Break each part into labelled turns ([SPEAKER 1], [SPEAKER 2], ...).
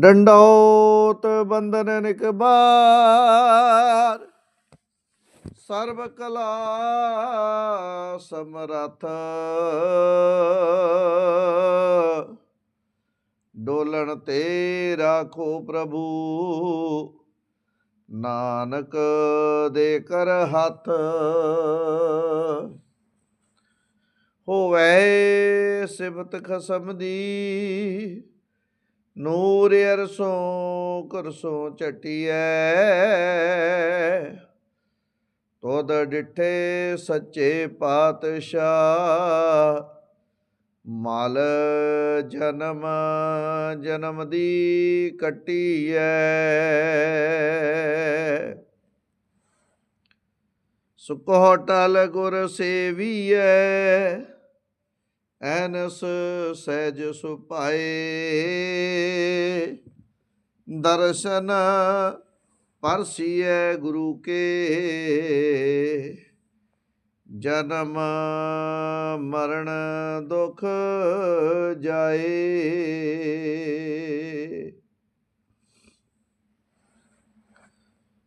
[SPEAKER 1] ਡੰਡੌਤ ਬੰਦਨ ਨਿਕਬਾਰ ਸਰਬ ਕਲਾ ਸਮਰਥ। ਡੋਲਣ ਤੇ ਰਾਖੋ ਪ੍ਰਭੂ। ਨਾਨਕ ਦੇ ਕਰ ਹੱਥ। ਹੋਵੇ ਸਿਬਤ ਖਸਮ ਦੀ ਨੂਰ ਅਰਸੋਂ ਕਰਸੋਂ ਚਟਿਐ ਤੋਦ ਡਿਠੇ ਸੱਚੇ ਪਾਤਸ਼ਾਹ। ਮਲ ਜਨਮ ਜਨਮ ਦੀ ਕਟੀਐ। ਸੁਕੋ ਟਲ ਗੁਰ ਸੇਵੀਐ। ਐਨਸ ਸਹਿਜ ਸੁਪਾਏ ਦਰਸ਼ਨ ਪਰਸੀਐ ਗੁਰੂ ਕੇ ਜਨਮ ਮਰਨ ਦੁਖ ਜਾਏ।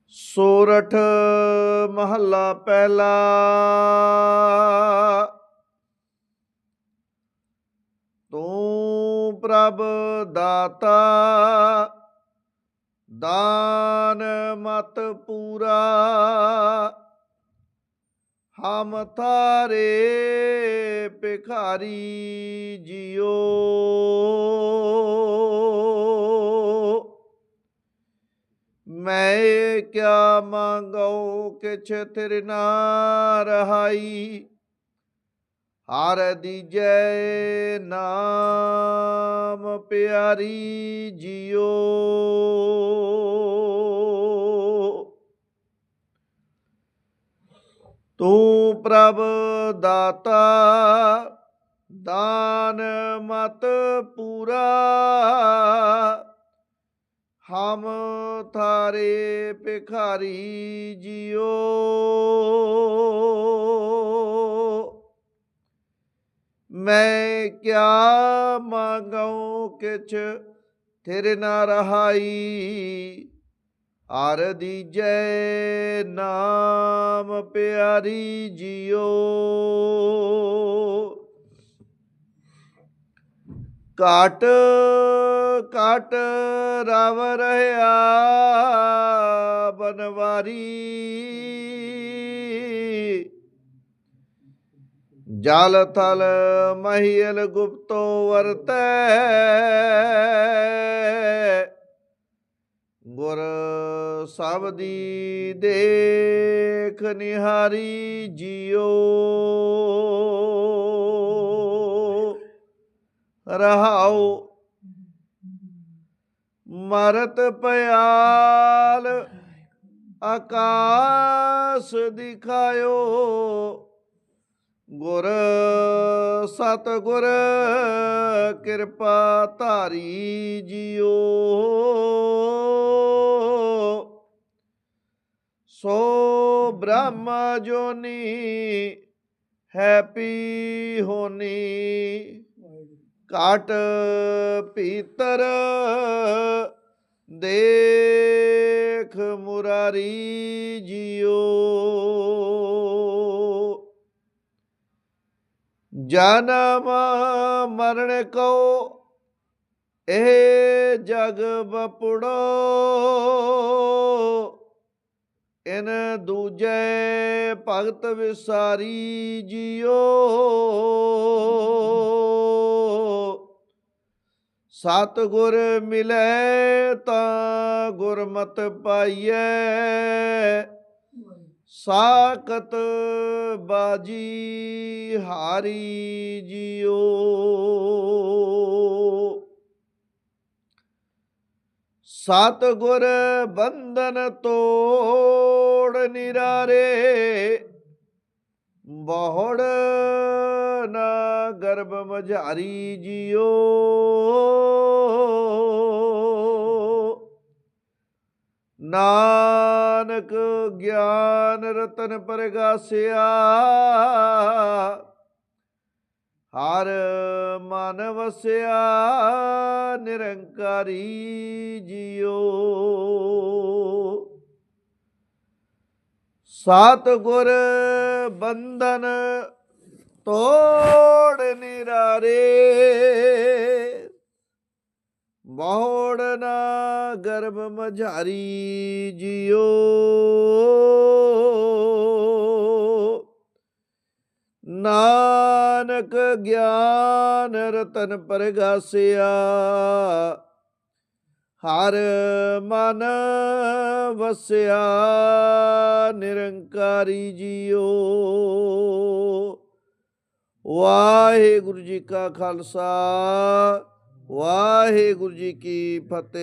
[SPEAKER 1] ਸੋਰਠ ਮਹੱਲਾ ਪਹਿਲਾ ਤੂੰ ਪ੍ਰਭ ਦਾਤਾ, ਦਾਨ ਮਤ ਪੂਰਾ। ਹਮ ਥਾਰੇ ਭਿਖਾਰੀ ਜਿਉ। ਮੈਂ ਕਿਆ ਮੰਗਉ ਕਿਛ ਤੇਰੇ ਨਾ ਰਹਾਈ। ਹਰ ਦੀਜੈ ਨਾਮ ਪਿਆਰੀ ਜਿਉ ਤੂੰ ਪ੍ਰਭ ਦਾਤਾ, ਦਾਨ ਮਤ ਪੂਰਾ, ਹਮ ਥਾਰੇ ਭਿਖਾਰੀ ਜਿਉ ਮੈਂ ਕਿਆ ਮੰਗਉ ਕਿਛ ਤੇਰੇ ਨਾ ਰਹਾਈ? ਆਰ ਦੀਜੈ ਨਾਮ ਪਿਆਰੀ ਜਿਉ ਕਾਟ ਕਾਟ ਰਵ ਰਹਾ ਬਨਵਾਰੀ। ਜਲ ਥਲ ਮਹੀਲ ਗੁਪਤੋ ਵਰਤੈ। ਗੁਰ ਦੀ ਦੇਖ ਨਿਹਾਰੀ ਜਿਉ ਰਹਾਉ ਮਰਤ ਪਿਆਲ ਆਕਾਸ ਦਿਖਾਇਓ। ਗੁਰ ਸਤ ਗੁਰ ਕਿਰਪਾ ਧਾਰੀ ਜਿਉ ਸੋ ਬ੍ਰਹਮ ਜੋਨੀ ਹੈਪੀ ਹੋਨੀ ਕਾਟ ਪੀਤਰ ਦੇਖ ਮੁਰਾਰੀ ਜਿਉ ਜਨਮ ਮਰਨ ਕੋ ਇਹ ਜਗ ਬਪੜੋ ਇਨ ਦੂਜੇ ਭਗਤ ਵਿਸਾਰੀ ਜਿਉ ਸਤ ਗੁਰ ਮਿਲੇ ਤਾਂ ਗੁਰਮਤ ਪਾਈਐ। ਸਾਕਤ ਬਾਜੀ ਹਾਰੀ ਜਿਉ। ਸਤ ਗੁਰ ਬੰਧਨ ਤੋੜ ਨਿਰਾਰੇ ਬਹੁੜ ਨਾ ਗਰਭ ਮਝਾਰੀ ਨਾ ਨਾਨਕ ਗਿਆਨ ਰਤਨ ਪ੍ਰਗਾਸਿਆ। ਹਰ ਮਨ ਵਸਿਆ ਨਿਰੰਕਾਰੀ ਜੀਓ। ਸਤ ਗੁਰ ਬੰਧਨ ਤੋੜ ਨਿਰਾਰੇ। ਮੋੜ ਨਾ ਗਰਭ ਮਝਾਰੀ ਜਿਓ। ਨਾਨਕ ਗਿਆਨ ਰਤਨ ਪਰਗਾਸਿਆ, ਹਰ ਮਨ ਵਸਿਆ ਨਿਰੰਕਾਰੀ ਜੀਓ। ਵਾਹਿਗੁਰੂ ਜੀ ਕਾ ਖਾਲਸਾ। ਵਾਹਿਗੁਰੂ ਜੀ ਕੀ ਫਤਿਹ।